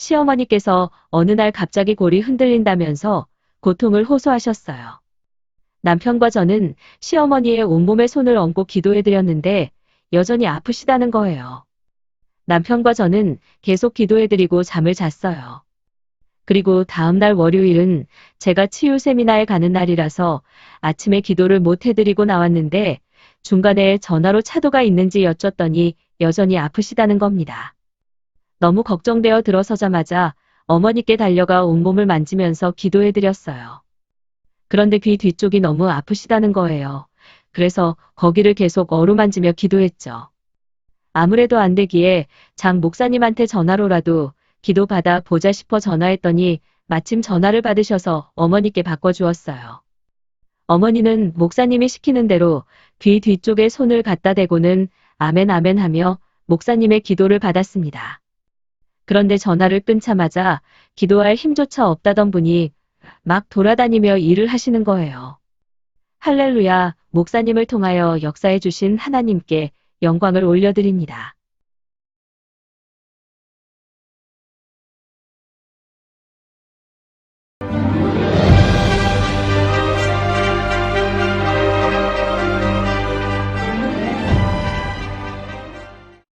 시어머니께서 어느 날 갑자기 골이 흔들린다면서 고통을 호소하셨어요. 남편과 저는 시어머니의 온몸에 손을 얹고 기도해드렸는데 여전히 아프시다는 거예요. 남편과 저는 계속 기도해드리고 잠을 잤어요. 그리고 다음날 월요일은 제가 치유 세미나에 가는 날이라서 아침에 기도를 못 해드리고 나왔는데 중간에 전화로 차도가 있는지 여쭸더니 여전히 아프시다는 겁니다. 너무 걱정되어 들어서자마자 어머니께 달려가 온몸을 만지면서 기도해드렸어요. 그런데 귀 뒤쪽이 너무 아프시다는 거예요. 그래서 거기를 계속 어루만지며 기도했죠. 아무래도 안 되기에 장 목사님한테 전화로라도 기도 받아 보자 싶어 전화했더니 마침 전화를 받으셔서 어머니께 바꿔주었어요. 어머니는 목사님이 시키는 대로 귀 뒤쪽에 손을 갖다 대고는 아멘 아멘 하며 목사님의 기도를 받았습니다. 그런데 전화를 끊자마자 기도할 힘조차 없다던 분이 막 돌아다니며 일을 하시는 거예요. 할렐루야, 목사님을 통하여 역사해 주신 하나님께 영광을 올려드립니다.